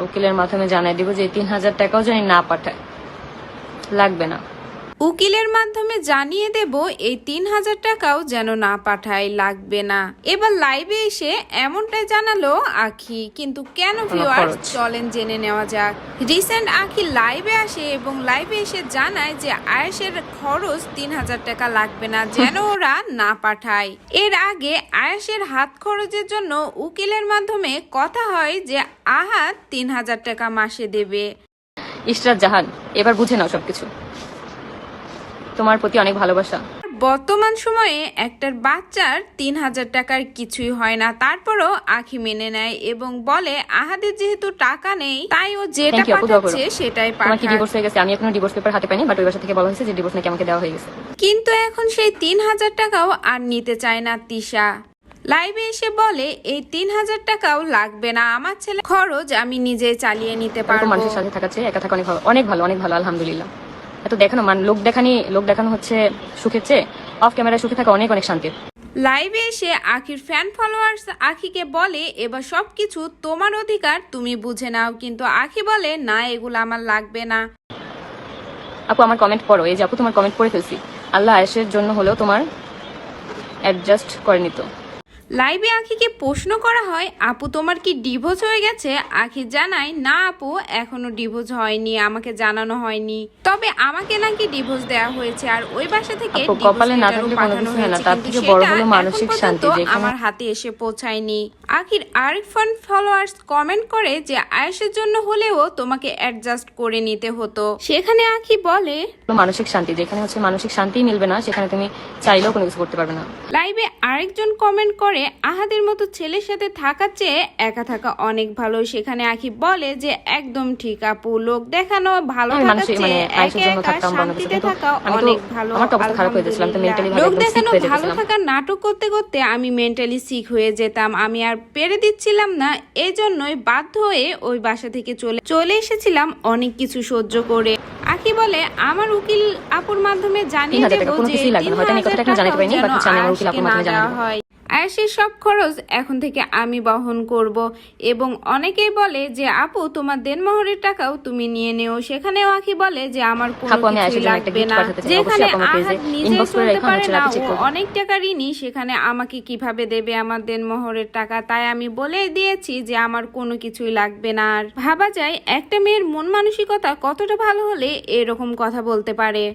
উকিলের মাধ্যমে জানাই দিব যে তিন হাজার টাকাও জানি না পাঠায়। লাগবে না। উকিলের মাধ্যমে জানিয়ে দেব এই তিন হাজার টাকাও যেন না পাঠায় লাগবে না। এবার লাইভে এসে এমনটাই জানালো আখি। কিন্তু কেন ভিউয়ার্স খরচ। চলেন জেনে নেওয়া যাক। রিসেন্ট আখি লাইভে আসে এবং লাইভে এসে জানায় যে আয়েশের খরচ তিন হাজার টাকা লাগবে না যেন ওরা না পাঠায়। এর আগে আয়েশের হাত খরচের জন্য উকিলের মাধ্যমে কথা হয় যে আহাত তিন হাজার টাকা মাসে দেবে। ইশরাত জাহান এবার বুঝে নাও সবকিছু। তোমার প্রতি অনেক ভালোবাসা। বর্তমান সময়ে একটার বাচ্চার তিন হাজার টাকার কিছুই হয় না তারপরও আখি মেনে নেয় এবং বলে আহাদের যেহেতু টাকা নেই তাই ও যেটা। পাঠাচ্ছে সেটাই পাঠায়। ডিভোর্স হয়ে গেছে? আমি এখনও ডিভোর্স পেপার হাতে পাইনি বাট ওই বাসা থেকে বলা হয়েছে যে ডিভোর্স নাকি আমাকে দেওয়া হয়ে গেছে। কিন্তু এখন সেই তিন হাজার টাকাও আর নিতে চায় না তিশা। লাইভে এসে বলে এই তিন হাজার টাকাও লাগবে না আমার ছেলে খরচ আমি নিজে চালিয়ে নিতে পারব মানুষের সাথে একা থাকা অনেক ভালো অনেক ভালো অনেক ভালো আলহামদুলিল্লাহ। এত দেখানো মান লোক দেখানি লোক দেখানো হচ্ছে সুখের চেয়ে। অফ ক্যামেরায় সুখে থাকা অনেক অনেক শান্তির লাইভে এসে আখির ফ্যান ফলোয়ার্স আখিকে বলে এবার সব কিছু তোমার অধিকার তুমি বুঝে নাও। কিন্তু আখি বলে না এগুলো আমার লাগবে না। আপু আমার কমেন্ট পড়ো। এই যে আপু তোমার কমেন্ট পড়ে ফেলছি। আল্লাহ আয়েশের জন্য হলেও তোমার অ্যাডজাস্ট করে নিত। লাইভে আখিকে প্রশ্ন করা হয় আপু তোমার কি ডিভোর্স হয়ে গেছে? আখি জানায় না আপু এখনও ডিভোর্স হয়নি আমাকে জানানো হয়নি। তবে আমাকে নাকি ডিভোর্স দেওয়া হয়েছে আর ওই বাসা থেকে কপালে না থাকলে কোনো কিছু হয় না। তার থেকে বড় হলো মানসিক শান্তি, যেখানে- আমার হাতে এসে পৌঁছায়নি। আখির আরিফান ফলোয়ার্স কমেন্ট করে যে আয়েশের জন্য হলেও তোমাকে অ্যাডজাস্ট করে নিতে হতো। সেখানে আখি বলে মানসিক শান্তি যেখানে হচ্ছে মানসিক শান্তি মিলবে না সেখানে তুমি চাইলেও কোনো কিছু করতে পারবে না। লাইভে আরেকজন কমেন্ট করে আহাদের মতো ছেলের সাথে থাকার চেয়ে একা থাকা অনেক ভালো সেখানে আখি বলে যে একদম ঠিক আপু লোক দেখানো ভালো থাকার মানে চেয়ে একা একা শান্তিতে থাকা অনেক ভালো। হয়ে লোক দেখানো ভালো। থাকার নাটক করতে করতে আমি মেন্টালি সিক হয়ে যেতাম। আমি আর পেরে দিচ্ছিলাম না এই জন্যই বাধ্য হয়ে ওই বাসা থেকে চলে চলে এসেছিলাম অনেক কিছু সহ্য করে। আখি বলে আমার উকিল আপুর মাধ্যমে জানিয়ে দেবো যে কিছুই লাগবে না। হয়তো আমি এই কথাটা এখনও হয় আয়েশের সব খরচ এখন থেকে আমি বহন করব। এবং অনেকেই বলে যে আপু তোমার দেনমোহরের টাকাও তুমি নিয়ে নেও। সেখানেও আখি বলে যে আমার কোনো একটা লাগবে না। যেখানে আহাদ নিজে চলতে আমি পারে না ও অনেক টাকা ঋণী সেখানে আমাকে কীভাবে দেবে আমার দেনমোহরের টাকা? তাই আমি বলে দিয়েছি যে আমার কোনো কিছুই লাগবে না। আর ভাবা যায় একটা মেয়ের মন মানসিকতা কতটা ভালো হলে এরকম কথা বলতে পারে।